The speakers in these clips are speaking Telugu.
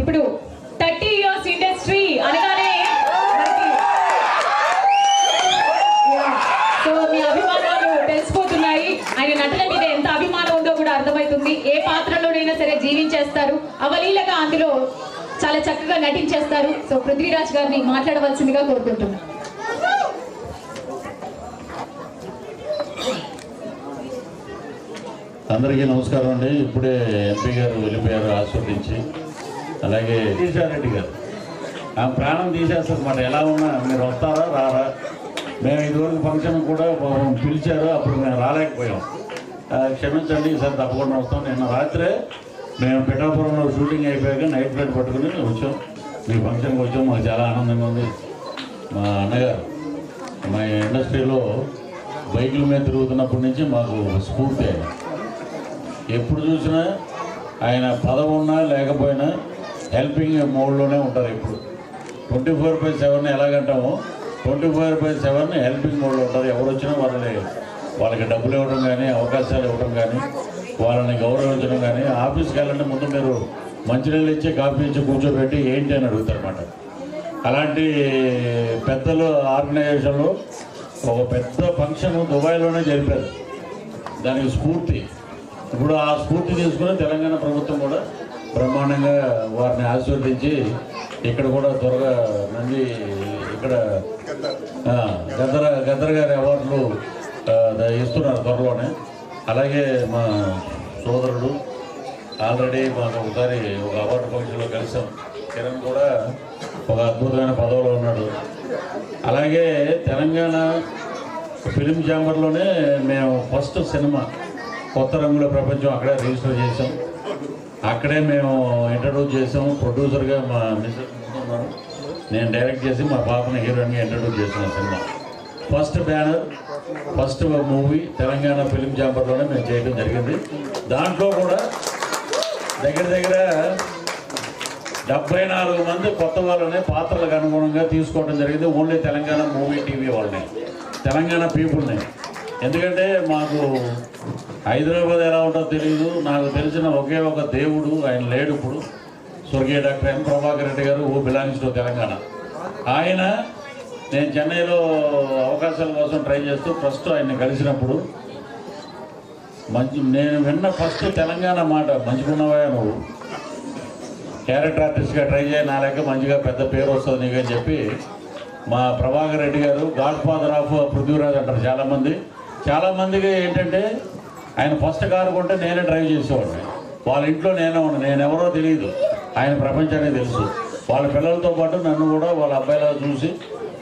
ఇప్పుడు థర్టీ ఇయర్స్ ఇండస్ట్రీ అనగానే సో మీ అభిమానాలు తెలిసిపోతున్నాయి. ఆయన నటన మీద ఎంత అభిమానం ఉందో కూడా అర్థమవుతుంది. ఏ పాత్రలోనైనా సరే జీవించేస్తారు. అవలీలగా అందులో చాలా చక్కగా నటించేస్తారు. సో పృథ్వీరాజ్ గారిని మాట్లాడవలసిందిగా కోరుకుంటున్నాను అందరికీ నమస్కారం అండి. ఇప్పుడే ఎంపీ గారు వెళ్ళిపోయారు ఆస్వాదించి అలాగే రెడ్డి గారు. ఆ ప్రాణం తీసేస్తారు మాట ఎలా ఉన్నా మీరు వస్తారా రారా? మేము ఇదివరకు ఫంక్షన్ కూడా పిలిచారు అప్పుడు మేము రాలేకపోయాం. క్షమించండి ఈసారి తప్పకుండా వస్తాం. నిన్న రాత్రే మేము పిఠాపురంలో షూటింగ్ అయిపోయాక నైట్ ఫ్లైట్ పట్టుకుని వచ్చాం. మీ ఫంక్షన్కి వచ్చాం. మాకు చాలా ఆనందంగా ఉంది. మా అన్నగారు మా ఇండస్ట్రీలో బైకుల మీద తిరుగుతున్నప్పటి నుంచి మాకు స్ఫూర్తి. ఎప్పుడు చూసినా ఆయన పదవి ఉన్నా లేకపోయినా హెల్పింగ్ మోడ్లోనే ఉంటారు ఎప్పుడు twenty four by seven ఎలాగంటామో twenty four by seven helping మోడ్లో ఉంటారు. ఎవరు వచ్చినా వాళ్ళని వాళ్ళకి డబ్బులు ఇవ్వడం కానీ అవకాశాలు ఇవ్వడం కానీ వాళ్ళని గౌరవించడం కానీ ఆఫీస్కి వెళ్ళండి ముందు మీరు మంచినీళ్ళు ఇచ్చి కాఫీ ఇచ్చి కూర్చోబెట్టి ఏంటి అని అడుగుతారన్నమాట. అలాంటి పెద్దలు ఆర్గనైజేషన్లో ఒక పెద్ద ఫంక్షన్ దుబాయ్లోనే జరిపారు. దానికి స్ఫూర్తి. ఇప్పుడు ఆ స్ఫూర్తి తీసుకుని తెలంగాణ ప్రభుత్వం కూడా బ్రహ్మాండంగా వారిని ఆశీర్వదించి ఇక్కడ కూడా త్వరగా నంది ఇక్కడ ఆ, గద్దర గద్దర్ గారి అవార్డులు ఇస్తున్నారు త్వరలోనే. అలాగే మా సోదరుడు ఆల్రెడీ మాకు ఒకసారి ఒక అవార్డు ఫంక్షన్లో కలిసాం. కిరణ్ కూడా ఒక అద్భుతమైన పదవిలో ఉన్నాడు. అలాగే తెలంగాణ ఫిలిం ఛాంబర్లోనే మేము ఫస్ట్ సినిమా కొత్త రంగుల ప్రపంచం అక్కడే రిజిస్టర్ చేసాం అక్కడే మేము ఇంట్రడ్యూస్ చేసాము. ప్రొడ్యూసర్గా మా మిస్టర్ ఉన్నారు. నేను డైరెక్ట్ చేసి మా పాపని హీరోయిన్గా ఇంట్రడ్యూస్ చేసిన cinema. First banner first movie Telangana film ఛాంబర్లోనే మేము చేయడం జరిగింది. దాంట్లో కూడా దగ్గర దగ్గర డెబ్బై నాలుగు మంది కొత్త వాళ్ళని పాత్రలకు అనుగుణంగా తీసుకోవడం జరిగింది. ఓన్లీ తెలంగాణ మూవీ టీవీ వాళ్ళని. తెలంగాణ పీపుల్ని ఎందుకంటే మాకు హైదరాబాద్ ఎలా ఉంటుందో తెలియదు నాకు తెలిసిన ఒకే ఒక దేవుడు ఆయన లేడు ఇప్పుడు. స్వర్గీయ డాక్టర్ ఎం ప్రభాకర్ రెడ్డి గారు ఓ బిలాంగ్స్ టు తెలంగాణ. ఆయన నేను చెన్నైలో అవకాశాల కోసం ట్రై చేస్తూ ఫస్ట్ ఆయన్ని కలిసినప్పుడు మంచి నేను విన్న ఫస్ట్ తెలంగాణ మాట మంచిగున్నవా నువ్వు? క్యారెక్టర్ ఆర్టిస్ట్గా ట్రై చేయి నా లెక్క మంచిగా పెద్ద పేరు వస్తుంది నీకు అని చెప్పి మా ప్రభాకర్ రెడ్డి గారు గాడ్ ఫాదర్ ఆఫ్ పృథ్వీరాజ్ అంటారు చాలామంది. చాలామందికి ఏంటంటే ఆయన ఫస్ట్ కారు కొంటే నేనే డ్రైవ్ చేసేవాడిని. వాళ్ళ ఇంట్లో నేనే ఉన్నా నేను ఎవరో తెలియదు ఆయన ప్రపంచానికి తెలుసు. వాళ్ళ పిల్లలతో పాటు నన్ను కూడా వాళ్ళ అబ్బాయిలా చూసి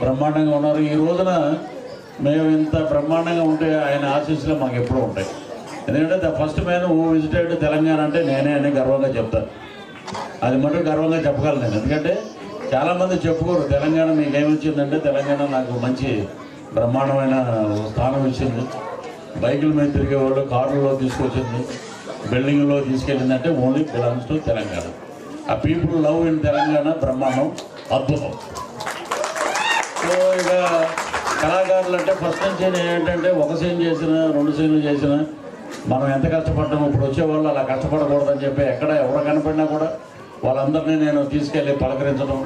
బ్రహ్మాండంగా ఉన్నారు. ఈ రోజున మేము ఇంత బ్రహ్మాండంగా ఉంటే ఆయన ఆశీస్సులు మాకు ఎప్పుడూ ఉంటాయి. ఎందుకంటే the first man who visited Telangana అంటే నేనే అని గర్వంగా చెప్తాను అది మటుకు గర్వంగా చెప్పగలను నేను. ఎందుకంటే చాలామంది చెప్పుకోరు తెలంగాణ మీకు ఏమొచ్చిందంటే తెలంగాణ నాకు మంచి బ్రహ్మాండమైన స్థానం ఇచ్చింది. బైకుల మీద తిరిగే వాళ్ళు కారులో తీసుకొచ్చింది. బిల్డింగ్లో తీసుకెళ్ళిందంటే ఓన్లీ బిలాంగ్స్ టు తెలంగాణ. ఆ పీపుల్ లవ్ ఇన్ తెలంగాణ బ్రహ్మాండం అద్భుతం. సో ఇక కళాకారులు అంటే ఫస్ట్ నుంచి నేను ఏంటంటే ఒక సీన్ చేసిన రెండు సీన్లు చేసిన మనం ఎంత కష్టపడ్డాము ఇప్పుడు వచ్చేవాళ్ళు అలా కష్టపడకూడదని చెప్పి ఎక్కడ ఎవరు కనపడినా కూడా వాళ్ళందరినీ నేను తీసుకెళ్ళి పలకరించడం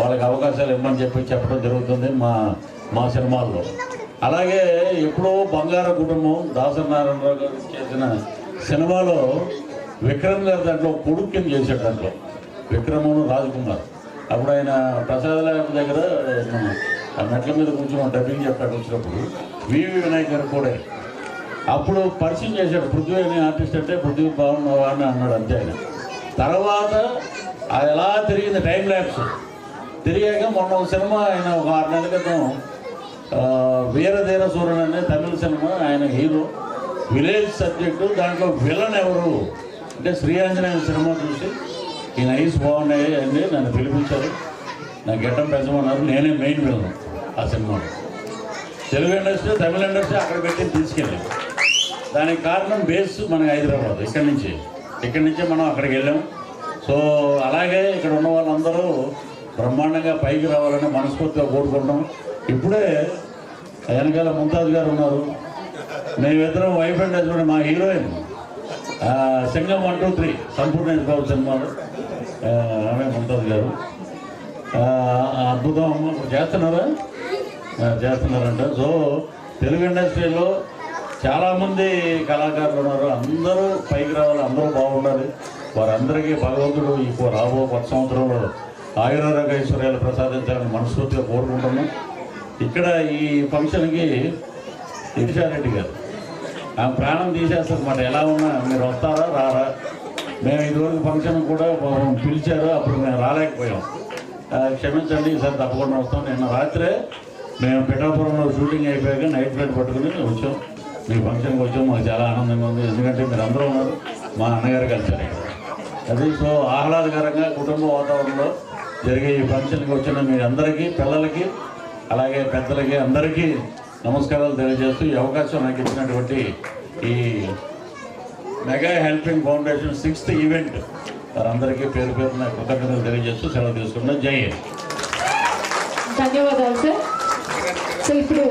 వాళ్ళకి అవకాశాలు ఇవ్వమని చెప్పి చెప్పడం జరుగుతుంది. మా మా సినిమాల్లో. అలాగే ఎప్పుడో బంగార కుటుంబం దాసనారాయణరావు గారు చేసిన సినిమాలో విక్రమ్ గారు దాంట్లో కొడుకు కింద చేశాడు దాంట్లో. విక్రమును రాజకుమార్. అప్పుడు ఆయన ప్రసాద్ దగ్గర ఆ మెట్ల మీద కూర్చొని డబ్బింగ్ చెప్పాడు వచ్చినప్పుడు. వివి వినాయక్ గారు కూడా. అప్పుడు పరిచయం చేశాడు. పృథ్వీ అనే ఆర్టిస్ట్ అంటే పృథ్వీ బాగున్నావా అని అన్నాడు అంతే ఆయన. తర్వాత అది ఎలా తిరిగింది టైం ల్యాబ్స్. తిరిగాక మొన్న ఒక సినిమా ఆయన ఒక ఆరు నెలల క్రితం వీరధీర సూర్యుడు అనే తమిళ సినిమా ఆయన హీరో. విలేజ్ సబ్జెక్టు దాంట్లో విలన్ ఎవరు? అంటే శ్రీ ఆంజనేయ సినిమా చూసి ఈ నైస్ బాగున్నాయి అండి నన్ను పిలిపించారు. నా గెట్టం పెంచమన్నారు నేనే మెయిన్ విలన్ ఆ సినిమాలో తెలుగు ఇండస్ట్రీ తమిళ ఇండస్ట్రీ అక్కడ పెట్టి తీసుకెళ్ళాం. దానికి కారణం బేస్ మనకి హైదరాబాద్ ఇక్కడి నుంచి. ఇక్కడి నుంచే మనం అక్కడికి వెళ్ళాం. సో అలాగే ఇక్కడ ఉన్న వాళ్ళందరూ బ్రహ్మాండంగా పైకి రావాలని మనస్ఫూర్తిగా కోరుకుంటాం ఇప్పుడే వెనకాల ముంతాజ్ గారు ఉన్నారు. మేమిద్దరం వైఫ్ అండ్ హస్బెండ్ మా heroine Singam one two three Sampoorna Babu సినిమాలు. ఆమె ముంతాజ్ గారు. అద్భుతం చేస్తున్నారా? చేస్తున్నారంట. సో తెలుగు ఇండస్ట్రీలో చాలామంది కళాకారులు ఉన్నారు. అందరూ పైకి రావాలి అందరూ బాగుండాలి. వారందరికీ భగవంతుడు ఈ రాబో పది సంవత్సరంలో ఆయురారోగ్య ఐశ్వర్యాలు ప్రసాదించాలని మనస్ఫూర్తిగా కోరుకుంటున్నాం. ఇక్కడ ఈ ఫంక్షన్కి ఇషారెడ్డి గారు. ఆ ప్రాణం తీసేస్తారన్నమాట. ఎలా ఉన్నా మీరు వస్తారా రారా? మేము ఇదివరకు ఫంక్షన్ కూడా పిలిచారు అప్పుడు మేము రాలేకపోయాం. క్షమించండి ఈసారి తప్పకుండా వస్తాం. నిన్న రాత్రే మేము పిఠాపురంలో షూటింగ్ అయిపోయాక నైట్ ఫ్లైట్ పట్టుకుని వచ్చాం. మీ ఫంక్షన్కి వచ్చాం. మాకు చాలా ఆనందంగా ఉంది. ఎందుకంటే మీరు అందరూ ఉన్నారు. మా అన్నగారు కలిసారు అది సో ఆహ్లాదకరంగా కుటుంబ వాతావరణంలో జరిగే ఈ ఫంక్షన్కి వచ్చిన మీ అందరికీ పిల్లలకి అలాగే పెద్దలకి అందరికీ నమస్కారాలు తెలియజేస్తూ ఈ అవకాశం నాకు ఇచ్చినటువంటి ఈ mega helping foundation sixth event వారందరికీ పేరు పేరున కృతజ్ఞతలు తెలియజేస్తూ సెలవు తీసుకున్నాం జై ధన్యవాదాలు సార్. సో ఇప్పుడు